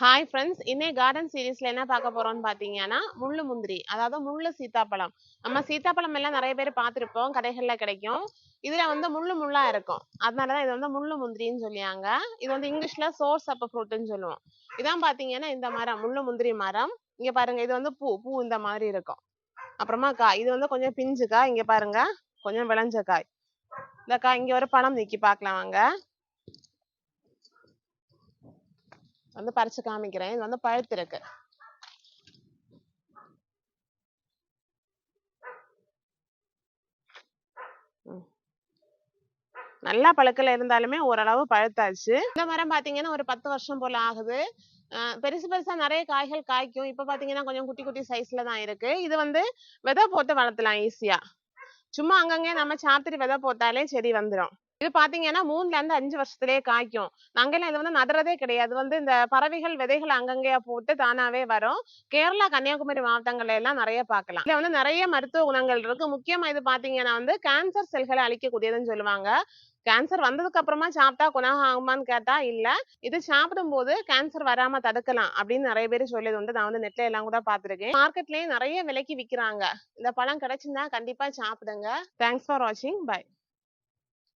Hi friends இன்னே garden சீரீஸ்ல என்ன பார்க்க போறோம்னு பாத்தீங்கன்னா முள்ளு முந்திரி அதாவது முள்ளு சீத்தாப்பழம். நம்ம சீத்தாப்பழம் எல்லாம் நிறைய பேர் பார்த்துருப்போம் கடைகள்ல கிடைக்கும். இதுல வந்து முள்ளு முள்ளா இருக்கும். அதனாலதான் இது வந்து முள்ளு முந்திரின்னு சொல்லியாங்க. இது வந்து இங்கிலீஷ்ல சோர்ஸ் அப்ப ஃப்ரூட்னு சொல்லுவோம். இதான் பாத்தீங்கன்னா இந்த மரம் முள்ளு முந்திரி மரம். இங்க பாருங்க இது வந்து பூ பூ இந்த மாதிரி இருக்கும். அப்புறமா காய் இது வந்து கொஞ்சம் பிஞ்சு காய் இங்க பாருங்க கொஞ்சம் விளைஞ்ச காய். இந்த காய் இங்க ஒரு பழம் நிக்கி பார்க்கலாம் வாங்க. வந்து பறிச்சு காமிக்கிறேன். இது வந்து பழுத்திருக்கு நல்லா பழுக்கல இருந்தாலுமே ஓரளவு பழுத்தாச்சு. இந்த மரம் பாத்தீங்கன்னா ஒரு பத்து வருஷம் போல ஆகுது. பெருசு பெருசா நிறைய காய்கள் காய்க்கும். இப்ப பாத்தீங்கன்னா கொஞ்சம் குட்டி குட்டி சைஸ்ல தான் இருக்கு. இது வந்து விதை போட்டு வளர்த்தலாம் ஈஸியா சும்மா அங்கங்க நம்ம சாத்திரி விதை போட்டாலே செடி வந்துடும் இது பாத்தீங்கன்னா மூணுல இருந்து அஞ்சு வருஷத்துலயே காய்க்கும். அங்கெல்லாம் இது வந்து நடுறதே கிடையாது. வந்து இந்த பறவைகள் விதைகள் அங்கங்கேயா போட்டு தானாவே வரும். கேரளா கன்னியாகுமரி மாவட்டங்கள்ல எல்லாம் நிறைய பார்க்கலாம். இதுல வந்து நிறைய மருத்துவ குணங்கள் இருக்கு. முக்கியமா இது பாத்தீங்கன்னா வந்து கேன்சர் செல்களை அழிக்கக்கூடியதுன்னு சொல்லுவாங்க. கேன்சர் வந்ததுக்கு அப்புறமா சாப்பிட்டா குணம் ஆகுமான்னு கேட்டா இல்ல. இது சாப்பிடும் போது கேன்சர் வராம தடுக்கலாம் அப்படின்னு நிறைய பேர் சொல்லியது உண்டு. நான் வந்து நெட்ல எல்லாம் கூட பாத்திருக்கேன் மார்க்கெட்லயும் நிறைய விலைக்கு விக்கிறாங்க. இந்த பழம் கிடைச்சிருந்தா கண்டிப்பா சாப்பிடுங்க. தேங்க்ஸ் ஃபார் வாட்சிங் பை